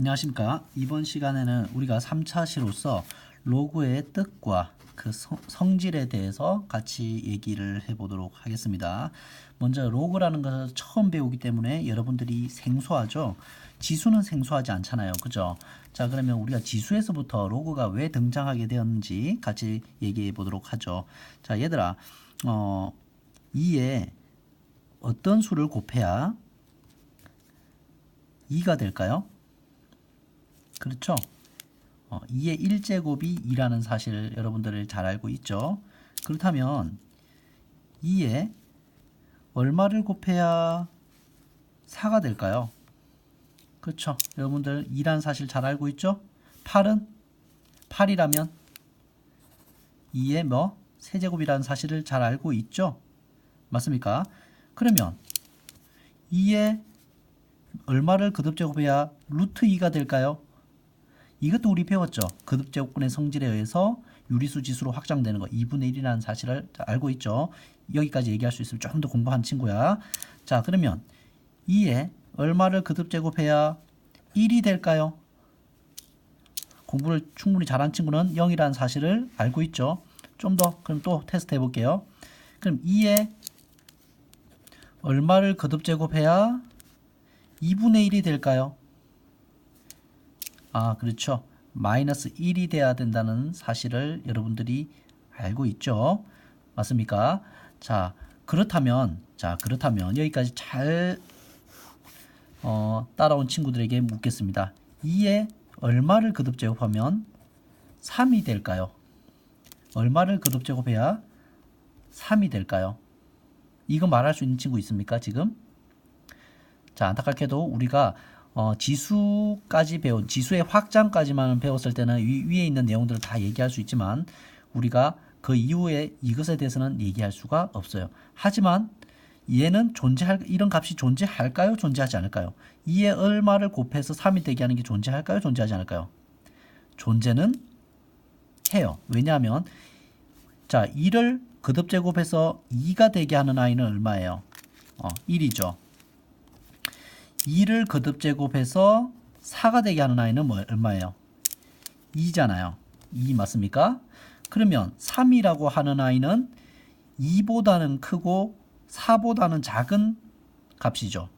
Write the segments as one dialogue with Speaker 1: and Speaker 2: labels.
Speaker 1: 안녕하십니까. 이번 시간에는 우리가 3차 시로서 로그의 뜻과 그 성, 성질에 대해서 같이 얘기를 해보도록 하겠습니다. 먼저 로그라는 것을 처음 배우기 때문에 여러분들이 생소하죠. 지수는 생소하지 않잖아요. 그죠? 자, 그러면 우리가 지수에서부터 로그가 왜 등장하게 되었는지 같이 얘기해 보도록 하죠. 자, 얘들아, 어, 2에 어떤 수를 곱해야 2가 될까요? 그렇죠. 어, 2의 1제곱이 2라는 사실을 여러분들 잘 알고 있죠. 그렇다면 2에 얼마를 곱해야 4가 될까요? 그렇죠. 여러분들 2라는 사실 잘 알고 있죠? 8은 8이라면 2의 뭐 세제곱이라는 사실을 잘 알고 있죠? 맞습니까? 그러면 2에 얼마를 거듭제곱해야 루트 2가 될까요? 이것도 우리 배웠죠. 거듭제곱근의 성질에 의해서 유리수 지수로 확장되는 거 2분의 1이라는 사실을 알고 있죠. 여기까지 얘기할 수 있으면 좀더 공부한 친구야. 자, 그러면 2에 얼마를 거듭제곱해야 1이 될까요? 공부를 충분히 잘한 친구는 0이라는 사실을 알고 있죠. 좀 더 그럼 또 테스트 해볼게요. 그럼 2에 얼마를 거듭제곱해야 2분의 1이 될까요? 아, 그렇죠. 마이너스 1이 돼야 된다는 사실을 여러분들이 알고 있죠. 맞습니까? 자, 그렇다면, 자, 그렇다면 여기까지 잘 어, 따라온 친구들에게 묻겠습니다. 2에 얼마를 거듭 제곱하면 3이 될까요? 얼마를 거듭 제곱해야 3이 될까요? 이거 말할 수 있는 친구 있습니까, 지금? 자, 안타깝게도 우리가 어, 지수까지 배운 지수의 확장까지만 배웠을 때는 위, 위에 있는 내용들을 다 얘기할 수 있지만 우리가 그 이후에 이것에 대해서는 얘기할 수가 없어요. 하지만 얘는 존재할 이런 값이 존재할까요? 존재하지 않을까요? 2에 얼마를 곱해서 3이 되게 하는 게 존재할까요? 존재하지 않을까요? 존재는 해요. 왜냐하면 자 2를 거듭 제곱해서 2가 되게 하는 아이는 얼마예요? 어, 1이죠. 2를 거듭 제곱해서 4가 되게 하는 아이는 뭐 얼마예요? 2잖아요. 2 맞습니까? 그러면 3이라고 하는 아이는 2보다는 크고 4보다는 작은 값이죠.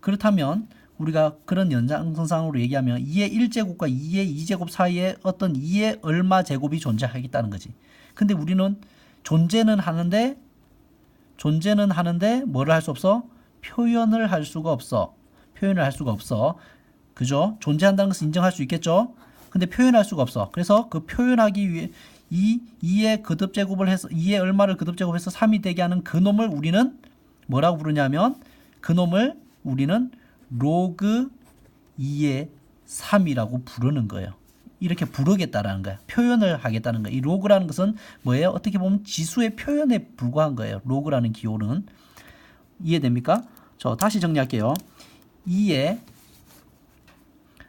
Speaker 1: 그렇다면 우리가 그런 연장선상으로 얘기하면 2의 1제곱과 2의 2제곱 사이에 어떤 2의 얼마 제곱이 존재하겠다는 거지. 근데 우리는 존재는 하는데 존재는 하는데 뭐를 할 수 없어? 표현을 할 수가 없어. 표현을 할 수가 없어. 그죠? 존재한다는 것을 인정할 수 있겠죠? 근데 표현할 수가 없어. 그래서 그 표현하기 위해 이 2의 거듭 제곱을 해서 2의 얼마를 거듭 제곱해서 3이 되게 하는 그 놈을 우리는 뭐라고 부르냐면 그 놈을 우리는 로그 2의 3이라고 부르는 거예요. 이렇게 부르겠다라는 거야. 표현을 하겠다는 거야. 이 로그라는 것은 뭐예요? 어떻게 보면 지수의 표현에 불과한 거예요. 로그라는 기호는 이해됩니까? 저 다시 정리할게요. 2에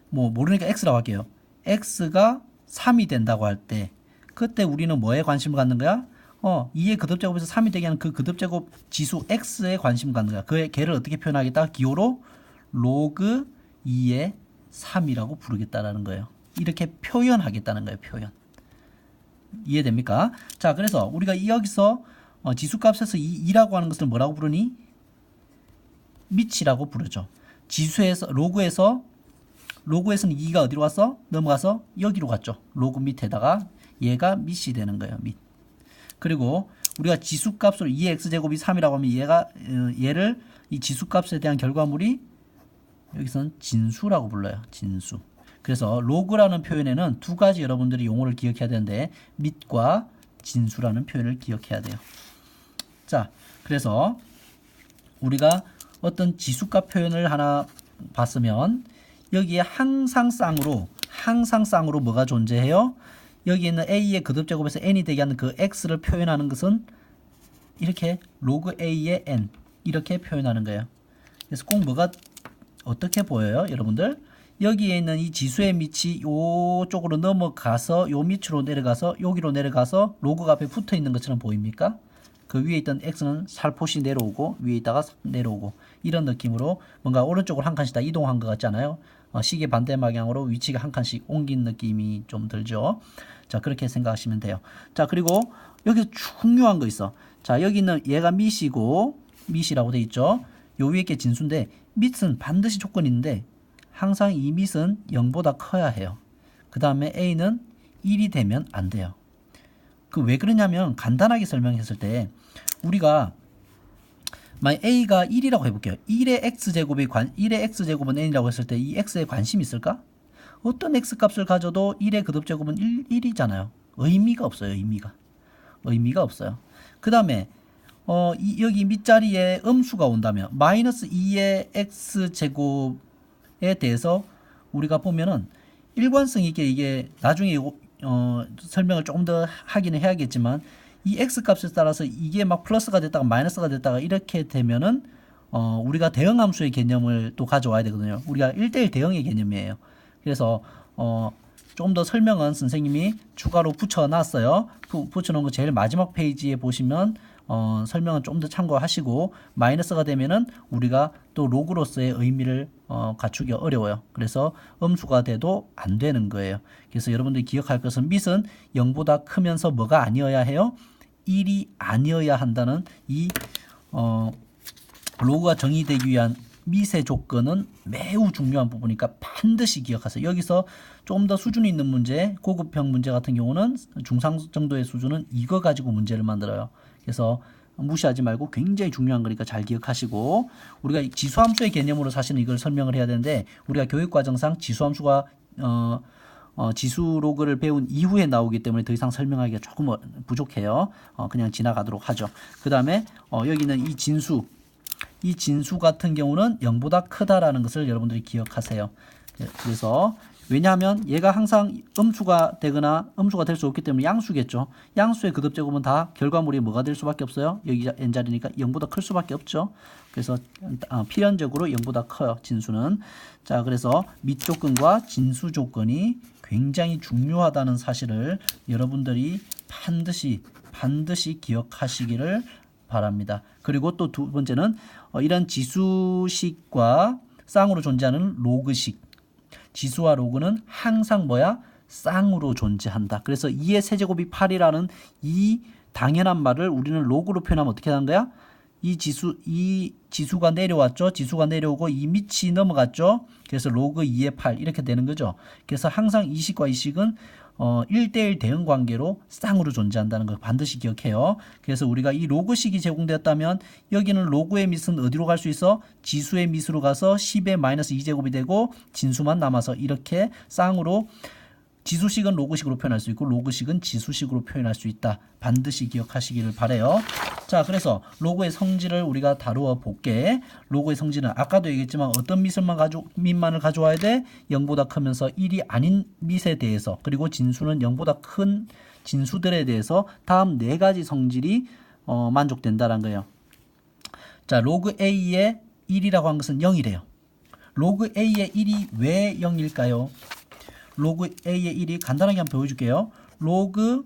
Speaker 1: 뭐 모르니까 x라고 할게요. x가 3이 된다고 할 때 그때 우리는 뭐에 관심을 갖는 거야? 어, 2의 거듭제곱에서 3이 되게 하는 그 거듭제곱 지수 x에 관심을 갖는 거야. 그 걔를 어떻게 표현하겠다? 기호로 로그 2의 3이라고 부르겠다라는 거예요. 이렇게 표현하겠다는 거예요. 표현. 이해됩니까? 자, 그래서 우리가 여기서 어, 지수값에서 2, 2라고 하는 것을 뭐라고 부르니? 미치라고 부르죠. 지수에서 로그에서 로그에서는 2가 어디로 갔어? 넘어가서 여기로 갔죠. 로그 밑에다가 얘가 밑이 되는 거예요. 밑. 그리고 우리가 지수값으로 2의 x제곱이 3이라고 하면 얘가 어, 얘를 이 지수값에 대한 결과물이 여기서는 진수라고 불러요. 진수. 그래서 로그라는 표현에는 두 가지 여러분들이 용어를 기억해야 되는데 밑과 진수라는 표현을 기억해야 돼요. 자, 그래서 우리가 어떤 지수값 표현을 하나 봤으면 여기에 항상 쌍으로 항상 쌍으로 뭐가 존재해요? 여기 있는 a의 거듭 제곱에서 n이 되게 하는 그 x를 표현하는 것은 이렇게 로그 a의 n 이렇게 표현하는 거예요. 그래서 꼭 뭐가 어떻게 보여요, 여러분들? 여기에 있는 이 지수의 밑이 요 쪽으로 넘어가서 요 밑으로 내려가서 여기로 내려가서 로그가 앞에 붙어 있는 것처럼 보입니까? 그 위에 있던 x는 살포시 내려오고 위에 있다가 내려오고 이런 느낌으로 뭔가 오른쪽으로 한 칸씩 다 이동한 것 같잖아요. 어, 시계 반대 방향으로 위치가 한 칸씩 옮긴 느낌이 좀 들죠. 자, 그렇게 생각하시면 돼요. 자, 그리고 여기서 중요한 거 있어. 자, 여기는 얘가 밑이고 밑이라고 돼 있죠. 요 위에 게 진수인데 밑은 반드시 조건이 있는데 항상 이 밑은 0보다 커야 해요. 그 다음에 A는 1이 되면 안 돼요. 그 왜 그러냐면 간단하게 설명했을 때 우리가 만약 a가 1이라고 해볼게요. 1의 x제곱이 관, 1의 x제곱은 n이라고 했을 때 이 x에 관심이 있을까? 어떤 x값을 가져도 1의 그듭제곱은 1, 1이잖아요. 의미가 없어요. 의미가. 의미가 없어요. 그 다음에 어, 이, 여기 밑자리에 음수가 온다면 마이너스 2의 x제곱에 대해서 우리가 보면은 일관성 있게 이게 나중에 요- 어, 설명을 조금 더 하기는 해야겠지만 이 x 값에 따라서 이게 막 플러스가 됐다가 마이너스가 됐다가 이렇게 되면은 어, 우리가 대응 함수의 개념을 또 가져와야 되거든요. 우리가 1대1 대응의 개념이에요. 그래서 어, 조금 더 설명은 선생님이 추가로 붙여놨어요. 부- 붙여놓은 거 제일 마지막 페이지에 보시면 어, 설명은 좀 더 참고하시고 마이너스가 되면은 우리가 또 로그로서의 의미를 어, 갖추기 어려워요. 그래서 음수가 돼도 안 되는 거예요. 그래서 여러분들이 기억할 것은 밑은 0보다 크면서 뭐가 아니어야 해요? 1이 아니어야 한다는 이 어, 로그가 정의되기 위한 미세 조건은 매우 중요한 부분이니까 반드시 기억하세요. 여기서 조금 더 수준이 있는 문제, 고급형 문제 같은 경우는 중상 정도의 수준은 이거 가지고 문제를 만들어요. 그래서 무시하지 말고 굉장히 중요한 거니까 잘 기억하시고 우리가 지수함수의 개념으로 사실은 이걸 설명을 해야 되는데 우리가 교육과정상 지수함수가 어, 어, 지수 로그를 배운 이후에 나오기 때문에 더 이상 설명하기가 조금 어- 부족해요. 어, 그냥 지나가도록 하죠. 그 다음에 어, 여기는 이 진수 이 진수 같은 경우는 0보다 크다라는 것을 여러분들이 기억하세요. 예, 그래서 왜냐하면 얘가 항상 음수가 되거나 음수가 될 수 없기 때문에 양수겠죠. 양수의 그듭제곱은 다 결과물이 뭐가 될 수밖에 없어요. 여기 n자리니까 0보다 클 수밖에 없죠. 그래서 아, 필연적으로 0보다 커요. 진수는. 자, 그래서 밑 조건과 진수 조건이 굉장히 중요하다는 사실을 여러분들이 반드시 반드시 기억하시기를 바랍니다. 그리고 또 두 번째는 어, 이런 지수식과 쌍으로 존재하는 로그식. 지수와 로그는 항상 뭐야? 쌍으로 존재한다. 그래서 2의 세제곱이 8이라는 이 당연한 말을 우리는 로그로 표현하면 어떻게 하는 거야? 이 지수 이 지수가 내려왔죠. 지수가 내려오고 이 밑이 넘어갔죠. 그래서 로그 2의 8 이렇게 되는 거죠. 그래서 항상 이 식과 이 식은 어 1대1 대응 관계로 쌍으로 존재한다는 걸 반드시 기억해요. 그래서 우리가 이 로그식이 제공되었다면 여기는 로그의 밑은 어디로 갈 수 있어? 지수의 밑으로 가서 10의 마이너스 2제곱이 되고 진수만 남아서 이렇게 쌍으로 지수식은 로그식으로 표현할 수 있고 로그식은 지수식으로 표현할 수 있다. 반드시 기억하시기를 바래요. 자, 그래서 로그의 성질을 우리가 다루어 볼게. 로그의 성질은 아까도 얘기했지만 어떤 밑을만 가져 밑만을 가져와야 돼? 0보다 크면서 1이 아닌 밑에 대해서 그리고 진수는 0보다 큰 진수들에 대해서 다음 네 가지 성질이 어, 만족된다는 거예요. 자, 로그 A의 1이라고 한 것은 0이래요. 로그 A의 1이 왜 0일까요? 로그 A의 1이 간단하게 한번 보여줄게요. 로그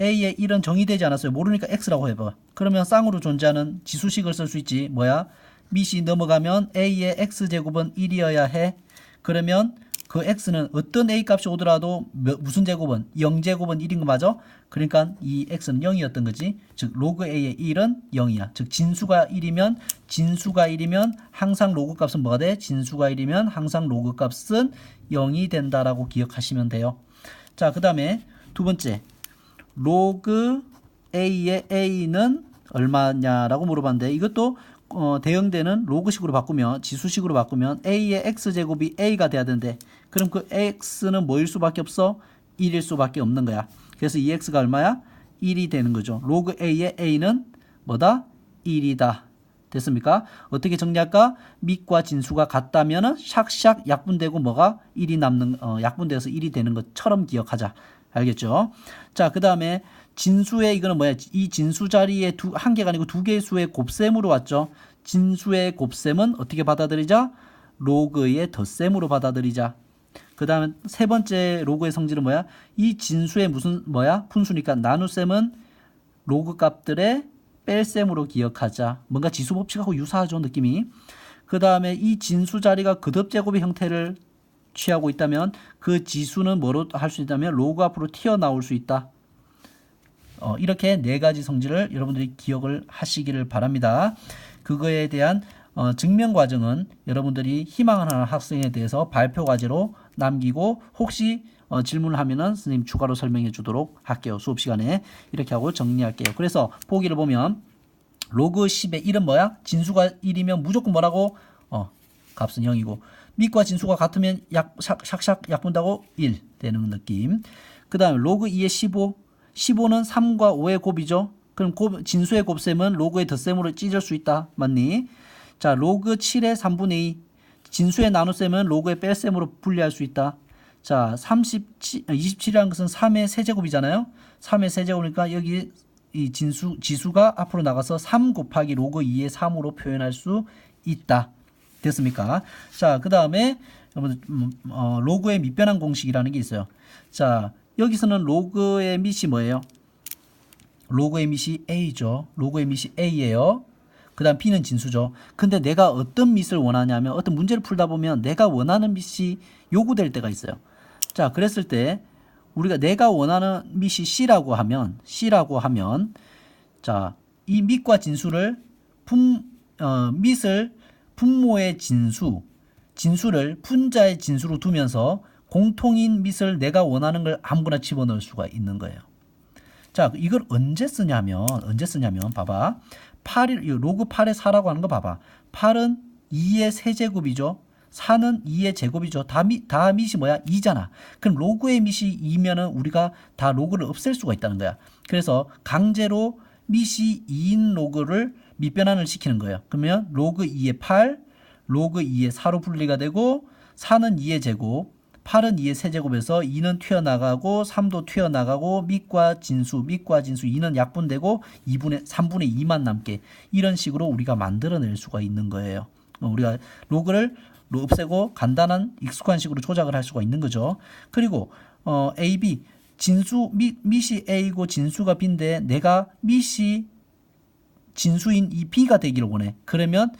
Speaker 1: A의 1은 정의되지 않았어요. 모르니까 X라고 해봐. 그러면 쌍으로 존재하는 지수식을 쓸 수 있지. 뭐야? 밑이 넘어가면 A의 X제곱은 1이어야 해. 그러면 그 X는 어떤 A 값이 오더라도 몇- 무슨 제곱은 0제곱은 1인 거 맞아? 그러니까 이 X는 0이었던 거지. 즉 로그 A의 1은 0이야. 즉 진수가 1이면 진수가 1이면 항상 로그 값은 뭐가 돼? 진수가 1이면 항상 로그 값은 0이 된다라고 기억하시면 돼요. 자, 그다음에 두 번째. 로그 A의 A는 얼마냐라고 물어봤는데 이것도 어, 대응되는 로그식으로 바꾸면 지수식으로 바꾸면 A의 X제곱이 A가 돼야 되는데 그럼 그 X는 뭐일 수밖에 없어? 1일 수밖에 없는 거야. 그래서 이 X가 얼마야? 1이 되는 거죠. 로그 A의 A는 뭐다? 1이다. 됐습니까? 어떻게 정리할까? 밑과 진수가 같다면은 샥샥 약분되고 뭐가 1이 남는 어, 약분돼서 1이 되는 것처럼 기억하자. 알겠죠? 자, 그 다음에 진수의 이거는 뭐야? 이 진수 자리에 두 한 개가 아니고 두 개의 수의 곱셈으로 왔죠. 진수의 곱셈은 어떻게 받아들이자? 로그의 덧셈으로 받아들이자. 그다음에 세 번째 로그의 성질은 뭐야? 이 진수의 무슨 뭐야? 분수니까 나눗셈은 로그 값들의 뺄셈으로 기억하자. 뭔가 지수 법칙하고 유사하죠, 느낌이. 그 다음에 이 진수 자리가 그듭 제곱의 형태를 취하고 있다면 그 지수는 뭐로 할 수 있다면 로그 앞으로 튀어나올 수 있다. 어, 이렇게 네 가지 성질을 여러분들이 기억을 하시기를 바랍니다. 그거에 대한 어, 증명 과정은 여러분들이 희망하는 학생에 대해서 발표 과제로 남기고 혹시 어, 질문을 하면은 선생님 추가로 설명해 주도록 할게요. 수업 시간에 이렇게 하고 정리할게요. 그래서 보기를 보면 로그 10의 1은 뭐야? 진수가 1이면 무조건 뭐라고? 어, 값은 0이고 밑과 진수가 같으면 약 샥샥 약분다고 1 되는 느낌. 그 다음에 로그 2의 15 15는 3과 5의 곱이죠. 그럼 곱, 진수의 곱셈은 로그의 덧셈으로 찢을 수 있다. 맞니? 자, 로그 7의 3분의 2. 진수의 나눗셈은 로그의 뺄셈으로 분리할 수 있다. 자, 37, 27이라는 것은 3의 세제곱이잖아요. 3의 세제곱이니까 여기 이 진수, 지수가 앞으로 나가서 3 곱하기 로그 2의 3으로 표현할 수 있다. 됐습니까? 자, 그 다음에 어, 로그의 밑변환 공식이라는 게 있어요. 자, 여기서는 로그의 밑이 뭐예요? 로그의 밑이 A죠. 로그의 밑이 A예요. 그 다음 B는 진수죠. 근데 내가 어떤 밑을 원하냐면 어떤 문제를 풀다 보면 내가 원하는 밑이 요구될 때가 있어요. 자, 그랬을 때 우리가 내가 원하는 밑이 C라고 하면 C라고 하면 자, 이 밑과 진수를 분 어, 밑을 분모의 진수, 진수를 분자의 진수로 두면서 공통인 밑을 내가 원하는 걸 아무거나 집어넣을 수가 있는 거예요. 자, 이걸 언제 쓰냐면 언제 쓰냐면 봐봐. 8이 로그 8의 4라고 하는 거 봐봐. 8은 2의 세제곱이죠. 4는 2의 제곱이죠. 다, 미, 다 밑이 뭐야? 2잖아. 그럼 로그의 밑이 2면은 우리가 다 로그를 없앨 수가 있다는 거야. 그래서 강제로 밑이 2인 로그를 밑변환을 시키는 거예요. 그러면 로그 2의 8, 로그 2의 4로 분리가 되고 4는 2의 제곱, 8은 2의 세제곱에서 2는 튀어나가고 3도 튀어나가고 밑과 진수, 밑과 진수 2는 약분되고 2분의 3분의 2만 남게 이런 식으로 우리가 만들어낼 수가 있는 거예요. 어, 우리가 로그를 없애고 간단한 익숙한 식으로 조작을 할 수가 있는 거죠. 그리고 어, A, B 진수 밑, 밑이 A고 진수가 B인데 내가 밑이 진수인 이 B가 되기를 원해. 그러면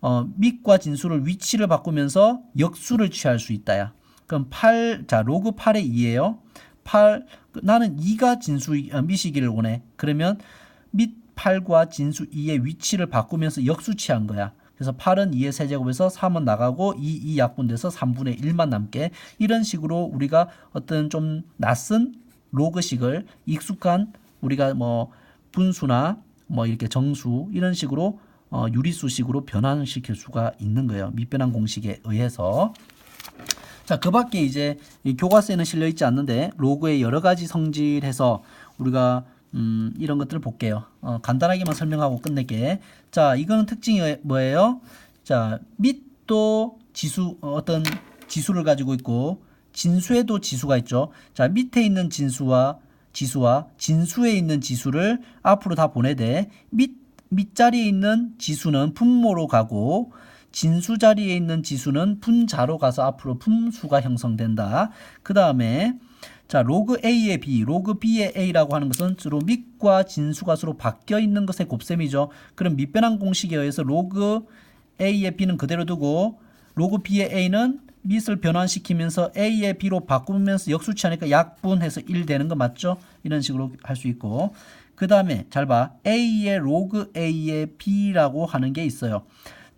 Speaker 1: 어, 밑과 진수를 위치를 바꾸면서 역수를 취할 수 있다야. 그럼 8, 자, 로그 8의 2예요. 8, 나는 2가 진수 어, 밑이기를 원해. 그러면 밑 8과 진수 2의 위치를 바꾸면서 역수 취한 거야. 그래서 8은 2의 세제곱에서 3은 나가고 2, 2 약분돼서 3분의 1만 남게 이런 식으로 우리가 어떤 좀 낯선 로그식을 익숙한 우리가 뭐 분수나 뭐 이렇게 정수 이런 식으로 어, 유리수식으로 변환시킬 수가 있는 거예요. 밑변환 공식에 의해서. 자, 그 밖에 이제 이 교과서에는 실려 있지 않는데 로그의 여러 가지 성질해서 우리가 음, 이런 것들을 볼게요. 어, 간단하게만 설명하고 끝낼게. 자, 이거는 특징이 뭐예요? 자, 밑도 지수 어, 어떤 지수를 가지고 있고 진수에도 지수가 있죠. 자, 밑에 있는 진수와 지수와 진수에 있는 지수를 앞으로 다 보내되 밑 밑자리에 있는 지수는 분모로 가고 진수 자리에 있는 지수는 분자로 가서 앞으로 분수가 형성된다. 그 다음에 자 로그 A의 B, 로그 B의 A라고 하는 것은 주로 밑과 진수가 서로 바뀌어 있는 것의 곱셈이죠. 그럼 밑변환 공식에 의해서 로그 A의 B는 그대로 두고 로그 B의 A는 밑을 변환시키면서 A의 B로 바꾸면서 역수치하니까 약분해서 1 되는 거 맞죠? 이런 식으로 할 수 있고 그 다음에 잘 봐. A의 로그 A의 B라고 하는 게 있어요.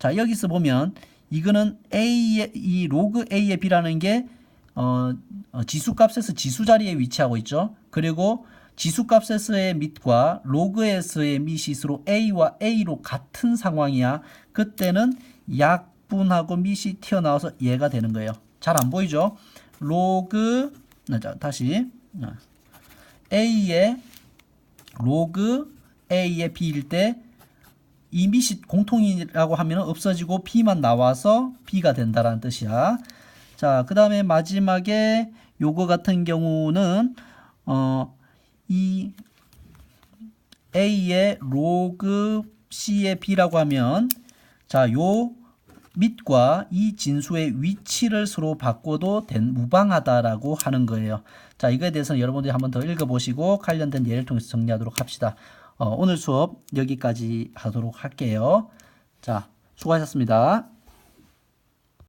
Speaker 1: 자, 여기서 보면 이거는 A의 이 로그 A의 B라는 게 어, 어, 지수 값에서 지수 자리에 위치하고 있죠. 그리고 지수 값에서의 밑과 로그에서의 서로 A와 A로 같은 상황이야. 그때는 약분하고 밑이 튀어나와서 얘가 되는 거예요. 잘 안 보이죠? 로그 자, 다시 A의 로그 A의 B일 때 이 밑이 공통이라고 하면 없어지고 B만 나와서 B가 된다라는 뜻이야. 자, 그 다음에 마지막에 요거 같은 경우는 어, 이 A의 로그 C의 B라고 하면 자, 요 밑과 이 진수의 위치를 서로 바꿔도 된 무방하다라고 하는 거예요. 자, 이거에 대해서는 여러분들이 한번 더 읽어보시고 관련된 예를 통해서 정리하도록 합시다. 어, 오늘 수업 여기까지 하도록 할게요. 자, 수고하셨습니다.